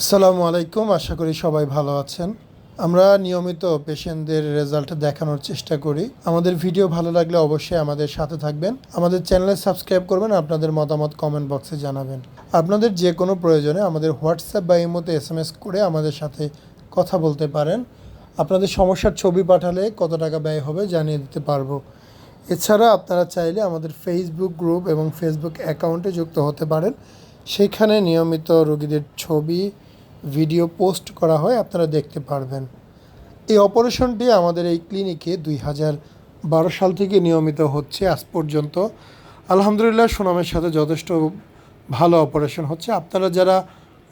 আসসালামু আলাইকুম, আশা করি সবাই ভালো আছেন। আমরা নিয়মিত পেশেন্টদের রেজাল্ট দেখানোর চেষ্টা করি। আমাদের ভিডিও ভালো লাগলে অবশ্যই আমাদের সাথে থাকবেন। আমাদের চ্যানেলে সাবস্ক্রাইব করবেন, আপনাদের মতামত কমেন্ট বক্সে জানাবেন। আপনাদের যে কোনো প্রয়োজনে আমাদের হোয়াটসঅ্যাপ বা ইমোতে এস এম এস করে আমাদের সাথে কথা বলতে পারেন। আপনাদের সমস্যার ছবি পাঠালে কত টাকা ব্যয় হবে জানিয়ে দিতে পারব। এছাড়া আপনারা চাইলে আমাদের ফেসবুক গ্রুপ এবং ফেসবুক অ্যাকাউন্টে যুক্ত হতে পারেন। সেখানে নিয়মিত রোগীদের ছবি ভিডিও পোস্ট করা হয়, আপনারা দেখতে পারবেন। এই অপারেশনটি আমাদের এই ক্লিনিকে দুই হাজার বারো সাল থেকে নিয়মিত হচ্ছে, আজ পর্যন্ত। আলহামদুলিল্লাহ, সুনামের সাথে যথেষ্ট ভালো অপারেশন হচ্ছে। আপনারা যারা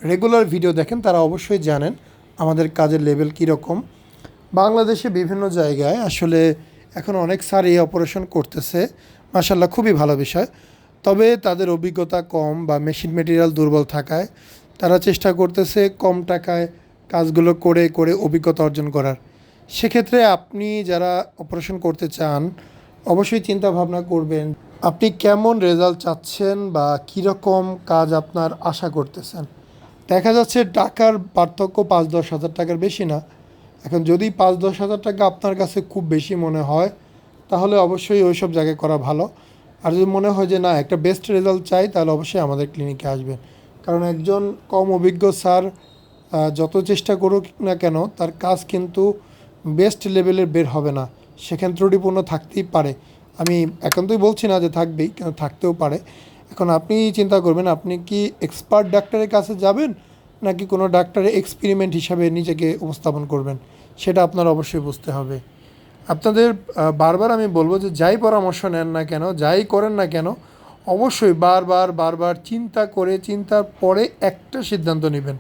রেগুলার ভিডিও দেখেন, তারা অবশ্যই জানেন আমাদের কাজের লেভেল কীরকম। বাংলাদেশে বিভিন্ন জায়গায় আসলে এখন অনেক স্যার এই অপারেশন করতেছে। মাসাল্লাহ খুবই ভালো বিষয়। তবে তাদের অভিজ্ঞতা কম বা মেশিন মেটেরিয়াল দুর্বল থাকায় তারা চেষ্টা করতেছে কম টাকায় কাজগুলো করে করে অভিজ্ঞতা অর্জন করার। সেক্ষেত্রে আপনি যারা অপারেশন করতে চান, অবশ্যই চিন্তা ভাবনা করবেন, আপনি কেমন রেজাল্ট চাচ্ছেন বা কীরকম কাজ আপনার আশা করতেছেন? দেখা যাচ্ছে টাকার পার্থক্য পাঁচ দশ হাজার টাকার বেশি না। এখন যদি পাঁচ দশ হাজার টাকা আপনার কাছে খুব বেশি মনে হয়, তাহলে অবশ্যই ওই সব জায়গায় করা ভালো। আর যদি মনে হয় যে না, একটা বেস্ট রেজাল্ট চাই, তাহলে অবশ্যই আমাদের ক্লিনিকে আসবেন। কারণ একজন কম অভিজ্ঞ স্যার যত চেষ্টা করুক না কেন, তার কাজ কিন্তু বেস্ট লেভেলের বের হবে না। সেখানে ত্রুটিপূর্ণ থাকতেই পারে। আমি একান্তই বলছি না যে থাকবেই কিন্তু থাকতেও পারে। এখন আপনি চিন্তা করবেন, আপনি কি এক্সপার্ট ডাক্তারের কাছে যাবেন, নাকি কোনো ডাক্তারের এক্সপেরিমেন্ট হিসাবে নিজেকে উপস্থাপন করবেন? সেটা আপনার অবশ্যই বুঝতে হবে। আপনাদের বারবার আমি বলব যে যাই পরামর্শ নেন না কেন, যাই করেন না কেন অবশ্যই বারবার বারবার চিন্তা করে চিন্তার পরে একটা সিদ্ধান্ত নেবেন,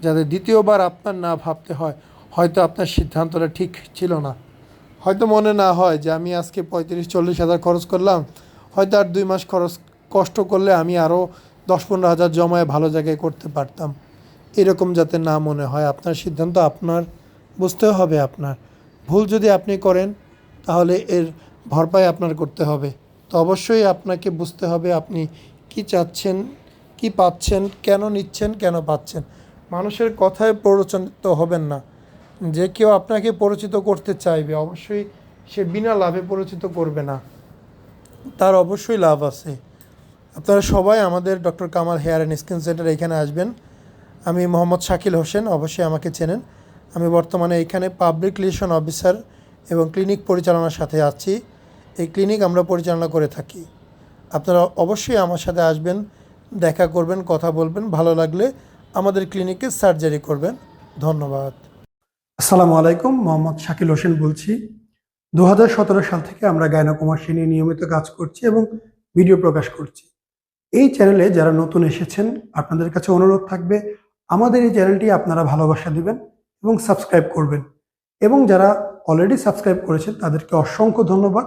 যাতে দ্বিতীয়বার আপনার না ভাবতে হয়। হয়তো আপনার সিদ্ধান্তটা ঠিক ছিল না। হয়তো মনে না হয় যে আমি আজকে পঁয়ত্রিশ, চল্লিশ হাজার খরচ করলাম। হয়তো আর দুই মাস খরচ, কষ্ট করলে আমি আরও দশ, পনেরো হাজার জমায় ভালো জায়গায় করতে পারতাম। এরকম যাতে না মনে হয়, আপনার সিদ্ধান্ত আপনার, বুঝতে হবে আপনার। ভুল যদি আপনি করেন, তাহলে এর ভরপাই আপনার করতে হবে। তো অবশ্যই আপনাকে বুঝতে হবে আপনি কি চাচ্ছেন, কি পাচ্ছেন, কেন নিচ্ছেন, কেন পাচ্ছেন। মানুষের কথায় প্ররোচিত হবেন না। যে কেউ আপনাকে পরিচিত করতে চাইবে, অবশ্যই সে বিনা লাভে পরিচিত করবে না। তার অবশ্যই লাভ আছে। আপনারা সবাই আমাদের doctor Kamal hair and skin centre এখানে আসবেন। আমি মোহাম্মদ শাকিল হোসেন, অবশ্যই আমাকে চেনেন। আমি বর্তমানে এখানে পাবলিক রিলেশন অফিসার এবং ক্লিনিক পরিচালনার সাথে আছি। এই ক্লিনিক আমরা পরিচালনা করে থাকি। আপনারা অবশ্যই আমার সাথে আসবেন, দেখা করবেন, কথা বলবেন, ভালো লাগলে আমাদের ক্লিনিকে সার্জারি করবেন। ধন্যবাদ। আসসালামু আলাইকুম, মোহাম্মদ শাকিল হোসেন বলছি। দু হাজার সতেরো সাল থেকে আমরা গায়নাকুমাসী নিয়ে নিয়মিত কাজ করছি এবং ভিডিও প্রকাশ করছি। এই চ্যানেলে যারা নতুন এসেছেন, আপনাদের কাছে অনুরোধ থাকবে, আমাদের এই চ্যানেলটি আপনারা ভালোবাসা দিবেন এবং সাবস্ক্রাইব করবেন। এবং যারা অলরেডি সাবস্ক্রাইব করেছেন, তাদেরকে অসংখ্য ধন্যবাদ।